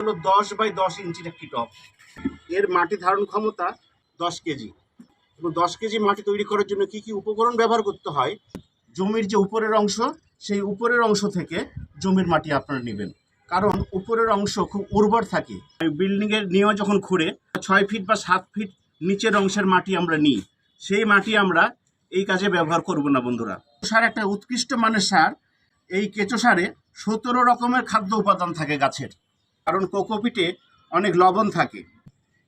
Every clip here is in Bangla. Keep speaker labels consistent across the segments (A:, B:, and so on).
A: হলো দশ বাই দশ ইঞ্চির একটি টব। এর মাটি ধারণ ক্ষমতা দশ কেজি। এবং দশ কেজি মাটি তৈরি করার জন্য কি কি উপকরণ ব্যবহার করতে হয়? জমির যে উপরের অংশ, সেই উপরের অংশ থেকে জমির মাটি আপনারা নেবেন। কারণ উপরের অংশ খুব উর্বর থাকে। বিল্ডিংয়ের নিয়েও যখন খুঁড়ে, ছয় ফিট বা সাত ফিট নিচের অংশের মাটি আমরা নিই। সেই মাটি আমরা এই কাজে ব্যবহার করব না, বন্ধুরা। সার একটা উৎকৃষ্ট মানের সার। এই কেঁচো সারে সতেরো রকমের খাদ্য উপাদান থাকে গাছের। কারণ কোকোপিটে অনেক লবণ থাকে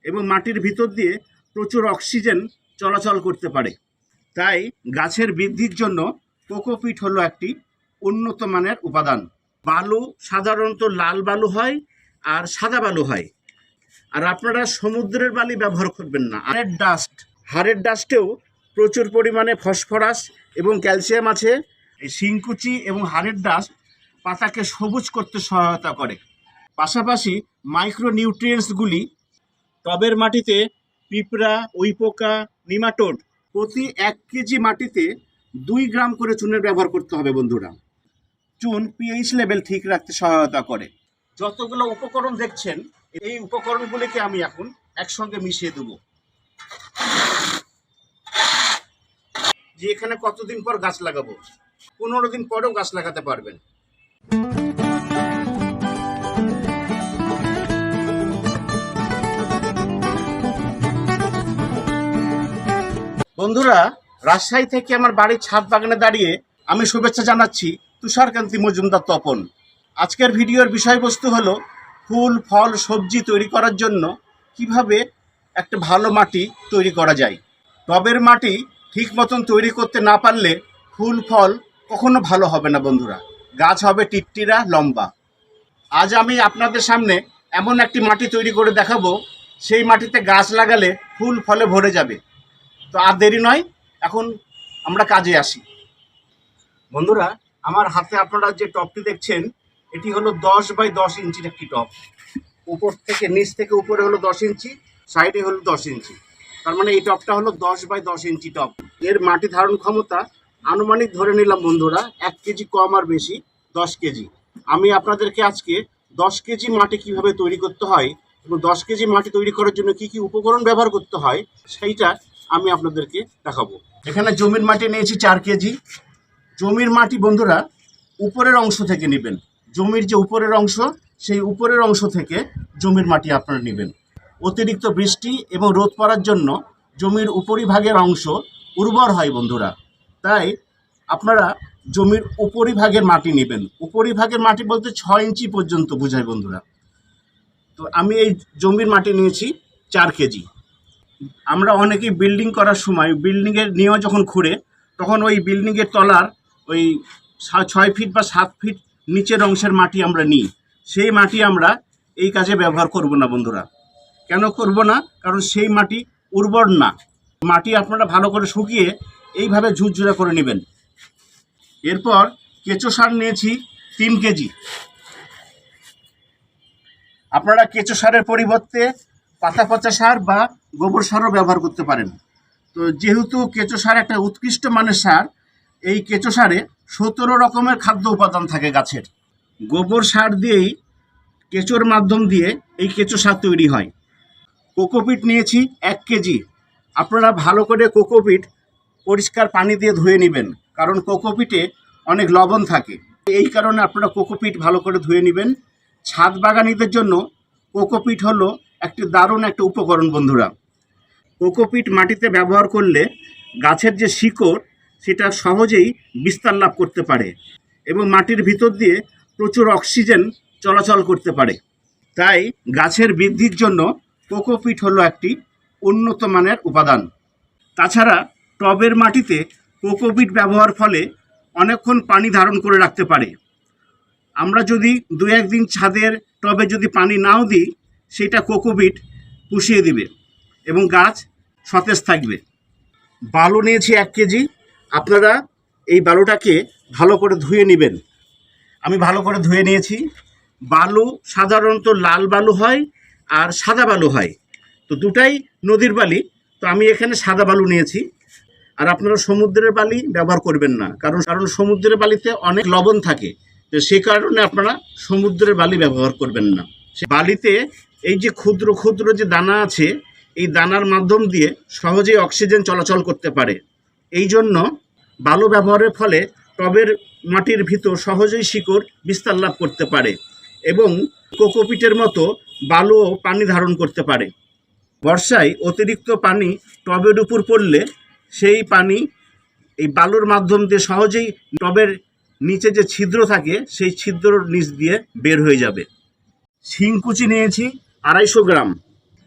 A: এবং মাটির ভিতর দিয়ে প্রচুর অক্সিজেন চলাচল করতে পারে। তাই গাছের বৃদ্ধির জন্য কোকোপিট হলো একটি উন্নত মানের উপাদান। বালু সাধারণত লাল বালু হয় আর সাদা বালু হয়। আর আপনারা সমুদ্রের বালি ব্যবহার করবেন না। হাড়ের ডাস্ট, হাড়ের ডাস্টেও প্রচুর পরিমাণে ফসফরাস এবং ক্যালসিয়াম আছে। এই শিংকুচি এবং হাড়ের ডাস্ট পাতাকে সবুজ করতে সহায়তা করে। পাশাপাশি মাইক্রো নিউট্রিয়েন্টসগুলি টবের মাটিতে, পিঁপড়া উইপোকা নিমাটোড প্রতি এক কেজি মাটিতে দুই গ্রাম করে চুনের ব্যবহার করতে হবে বন্ধুরা। চুন পিএইচ লেভেল ঠিক রাখতে সহায়তা করে। যতগুলো উপকরণ দেখছেন, এই উপকরণগুলিকে আমি এখন একসঙ্গে মিশিয়ে দেব। যে এখানে কতদিন পর গাছ লাগাবো? পনেরো দিন পরেও গাছ লাগাতে পারবেন। বন্ধুরা, রাজশাহী থেকে আমার বাড়ির ছাদ বাগানে দাঁড়িয়ে আমি শুভেচ্ছা জানাচ্ছি তুষারকান্তি মজুমদার তপন। আজকের ভিডিওর বিষয়বস্তু হলো ফুল, ফল, সবজি তৈরি করার জন্য কীভাবে একটা ভালো মাটি তৈরি করা যায়। টবের মাটি ঠিক মতন তৈরি করতে না পারলে ফুল, ফল কখনো ভালো হবে না বন্ধুরা। গাছ হবে টিটটিরা লম্বা। আজ আমি আপনাদের সামনে এমন একটি মাটি তৈরি করে দেখাবো, সেই মাটিতে গাছ লাগালে ফুল, ফলে ভরে যাবে। তো আর দেরি নয়, এখন আমরা কাজে আসি। বন্ধুরা, আমার হাতে আপনারা যে টপটি দেখছেন, এটি হলো দশ বাই দশ ইঞ্চির একটি টপ। উপর থেকে নিচ থেকে উপরে হলো দশ ইঞ্চি, সাইডে হলো দশ ইঞ্চি। তার মানে এই টপটা হলো দশ বাই দশ ইঞ্চি টপ। এর মাটি ধারণ ক্ষমতা আনুমানিক ধরে নিলাম বন্ধুরা, এক কেজি কম আর বেশি, দশ কেজি। আমি আপনাদেরকে আজকে দশ কেজি মাটি কীভাবে তৈরি করতে হয় এবং দশ কেজি মাটি তৈরি করার জন্য কি কি উপকরণ ব্যবহার করতে হয়, সেইটা আমি আপনাদেরকে দেখাবো। এখানে জমির মাটি নিয়েছি চার কেজি। জমির মাটি বন্ধুরা উপরের অংশ থেকে নেবেন। জমির যে উপরের অংশ, সেই উপরের অংশ থেকে জমির মাটি আপনারা নেবেন। অতিরিক্ত বৃষ্টি এবং রোদ পড়ার জন্য জমির উপরিভাগের অংশ উর্বর হয় বন্ধুরা। তাই আপনারা জমির উপরিভাগের মাটি নেবেন। উপরিভাগের মাটি বলতে ছয় ইঞ্চি পর্যন্ত বোঝায় বন্ধুরা। তো আমি এই জমির মাটি নিয়েছি চার কেজি। আমরা অনেকেই বিল্ডিং করার সময় বিল্ডিংয়ের নিয়েও যখন খুঁড়ে তখন ওই বিল্ডিংয়ের তলার ওই ছয় ফিট বা সাত ফিট নিচের অংশের মাটি আমরা নিই। সেই মাটি আমরা এই কাজে ব্যবহার করব না বন্ধুরা। কেন করব না? কারণ সেই মাটি উর্বর না। মাটি আপনারা ভালো করে শুকিয়ে এইভাবে ঝুরঝুরে করে নেবেন। এরপর কেঁচো সার নিয়েছি তিন কেজি। আপনারা কেঁচো সারের পরিবর্তে পাতা পচা সার বা গোবর সারও ব্যবহার করতে পারেন। তো যেহেতু কেঁচো সার একটা উৎকৃষ্ট মানের সার, এই কেঁচো সারে সতেরো রকমের খাদ্য উপাদান থাকে গাছের। গোবর সার দিয়েই কেঁচোর মাধ্যম দিয়ে এই কেঁচো সার তৈরি হয়। কোকোপিট নিয়েছি এক কেজি। আপনারা ভালো করে কোকোপিট পরিষ্কার পানি দিয়ে ধুয়ে নেবেন, কারণ কোকোপিটে অনেক লবণ থাকে। এই কারণে আপনারা কোকোপিট ভালো করে ধুয়ে নেবেন। ছাদ বাগানিদের জন্য কোকোপিট হলো একটি দারুণ একটা উপকরণ, বন্ধুরা। কোকোপিট মাটিতে ব্যবহার করলে গাছের যে শিকড়, সেটা সহজেই বিস্তার লাভ করতে পারে এবং মাটির ভিতর দিয়ে প্রচুর অক্সিজেন চলাচল করতে পারে। তাই গাছের বৃদ্ধির জন্য কোকোপিট হলো একটি উন্নত মানের উপাদান। তাছাড়া টবের মাটিতে কোকোপিট ব্যবহার ফলে অনেকক্ষণ পানি ধারণ করে রাখতে পারে। আমরা যদি দু একদিন ছাদের টবে যদি পানি নাও দিই সেটা কোকোপিট পুষিয়ে দিবে এবং গাছ সতেজ থাকবে। বালু নিয়েছি এক কেজি। আপনারা এই বালুটাকে ভালো করে ধুয়ে নেবেন। আমি ভালো করে ধুয়ে নিয়েছি। বালু সাধারণত লাল বালু হয় আর সাদা বালু হয়। তো দুটাই নদীর বালি। তো আমি এখানে সাদা বালু নিয়েছি। আর আপনারা সমুদ্রের বালি ব্যবহার করবেন না। কারণ কারণ সমুদ্রের বালিতে অনেক লবণ থাকে। তো সে কারণে আপনারা সমুদ্রের বালি ব্যবহার করবেন না। সে বালিতে এই যে ক্ষুদ্র ক্ষুদ্র যে দানা আছে, এই দানার মাধ্যম দিয়ে সহজেই অক্সিজেন চলাচল করতে পারে। এই জন্য বালু ব্যবহারের ফলে টবের মাটির ভিতর সহজেই শিকড় বিস্তার লাভ করতে পারে এবং কোকোপিটের মতো বালুও পানি ধারণ করতে পারে। বর্ষায় অতিরিক্ত পানি টবের উপর পড়লে সেই পানি এই বালুর মাধ্যম দিয়ে সহজেই টবের নিচে যে ছিদ্র থাকে, সেই ছিদ্রর নিচ দিয়ে বের হয়ে যাবে। শিংকুচি নিয়েছি। আড়াইশো গ্রাম।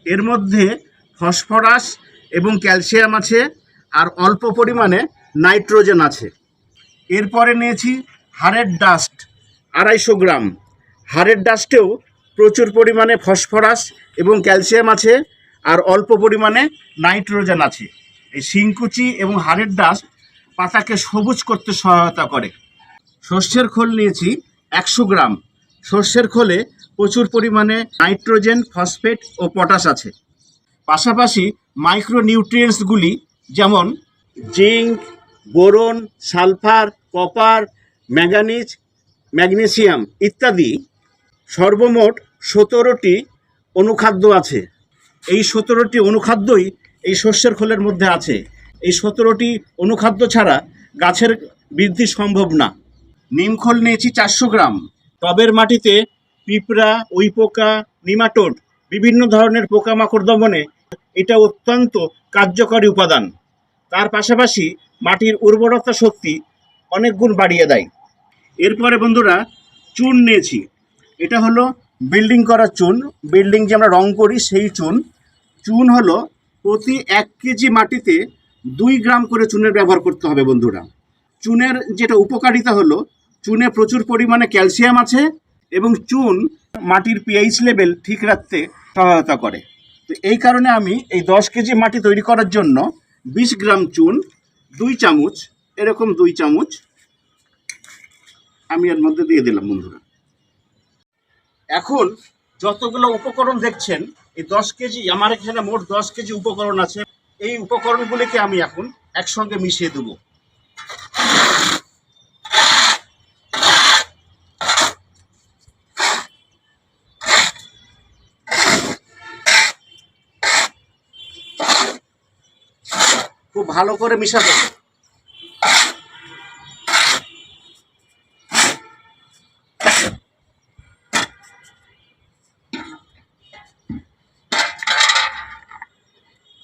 A: এর মধ্যে ফসফরাস এবং ক্যালসিয়াম আছে আর অল্প পরিমাণে নাইট্রোজেন আছে। এরপরে নিয়েছি হাড়ের ডাস্ট, আড়াইশো গ্রাম। হাড়ের ডাস্টেও প্রচুর পরিমাণে ফসফরাস এবং ক্যালসিয়াম আছে আর অল্প পরিমাণে নাইট্রোজেন আছে। এই শিংকুচি এবং হাড়ের ডাস্ট পাতাকে সবুজ করতে সহায়তা করে। সর্ষের খোল নিয়েছি একশো গ্রাম। সর্ষের খোলে প্রচুর পরিমাণে নাইট্রোজেন, ফসফেট ও পটাশ আছে। পাশাপাশি মাইক্রো নিউট্রিয়েন্টসগুলি যেমন zinc, boron, sulphur, copper manganese magnesium ইত্যাদি সর্বমোট সতেরোটি অনুখাদ্য আছে। এই সতেরোটি অনুখাদ্যই এই শস্যের খোলের মধ্যে আছে। এই সতেরোটি অনুখাদ্য ছাড়া গাছের বৃদ্ধি সম্ভব না। নিমখোল নিয়েছি চারশো গ্রাম। টবের মাটিতে পিঁপড়া উইপোকা নিমাটোড, বিভিন্ন ধরনের পোকামাকড় দমনে এটা অত্যন্ত কার্যকরী উপাদান। তার পাশাপাশি মাটির উর্বরতা শক্তি অনেক গুণ বাড়িয়ে দেয়। এরপরে বন্ধুরা চুন নিয়েছি। এটা হলো বিল্ডিং করার চুন বিল্ডিং যে আমরা রং করি সেই চুন চুন হলো প্রতি এক কেজি মাটিতে দুই গ্রাম করে চুনের ব্যবহার করতে হবে বন্ধুরা। চুনের যেটা উপকারিতা হলো চুনে প্রচুর পরিমাণে ক্যালসিয়াম আছে এবং চুন মাটির পিএইচ লেভেল ঠিক রাখতে সহায়তা করে। তো এই কারণে আমি এই দশ কেজি মাটি তৈরি করার জন্য বিশ গ্রাম চুন, দুই চামচ, এরকম দুই চামচ আমি এর মধ্যে দিয়ে দিলাম বন্ধুরা। এখন যতগুলো উপকরণ দেখছেন, এই দশ কেজি, আমার এখানে মোট দশ কেজি উপকরণ আছে। এই উপকরণগুলিকে আমি এখন একসঙ্গে মিশিয়ে দেবো। খুব ভালো করে মিশাতে।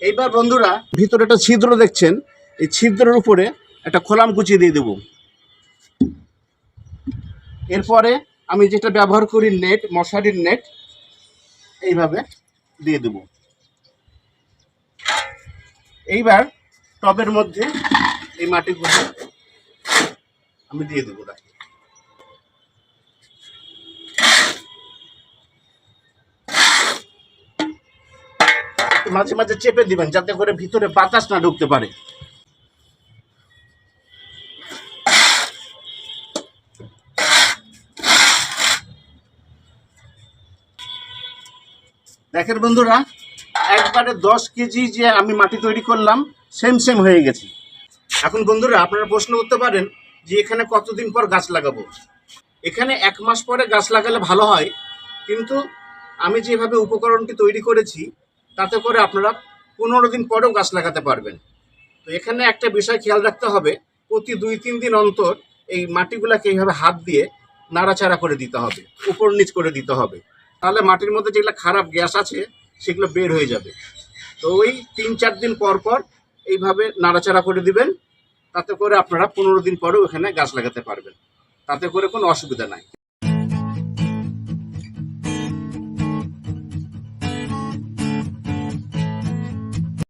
A: এইবার বন্ধুরা, ভিতরে একটা ছিদ্র দেখছেন। এই ছিদ্রের উপরে একটা খোলাম কুচি দিয়ে দেব। এরপরে আমি যেটা ব্যবহার করি নেট, মশারির নেট, এইভাবে দিয়ে দেব। এইবার টবের মধ্যে এই মাটিগুলো আমি দিয়ে দেবো একটু মাঝে মাঝে চেপে দিবেন, যাতে করে ভিতরে বাতাস না ঢুকতে পারে। দেখেন বন্ধুরা, একবারে দশ কেজি যে আমি মাটি তৈরি করলাম সেম সেম হয়ে গেছে। এখন বন্ধুরা আপনারা প্রশ্ন করতে পারেন যে এখানে কতদিন পর গাছ লাগাবো? এখানে এক মাস পরে গাছ লাগালে ভালো হয়, কিন্তু আমি যেভাবে উপকরণটি তৈরি করেছি, তাতে করে আপনারা পনেরো দিন পরেও গাছ লাগাতে পারবেন। তো এখানে একটা বিষয় খেয়াল রাখতে হবে, প্রতি দুই, তিন দিন অন্তর এই মাটিগুলোকে এইভাবে হাত দিয়ে নাড়াচাড়া করে দিতে হবে, উপর নিচ করে দিতে হবে। তাহলে মাটির মধ্যে যেগুলো খারাপ গ্যাস আছে, সেগুলো বের হয়ে যাবে। তো ওই তিন, চার দিন পর পর এইভাবে নাড়াচাড়া করে দিবেন, তাতে করে আপনারা পনেরো দিন পরেও এখানে গাছ লাগাতে পারবেন। তাতে করে কোনো অসুবিধা নাই।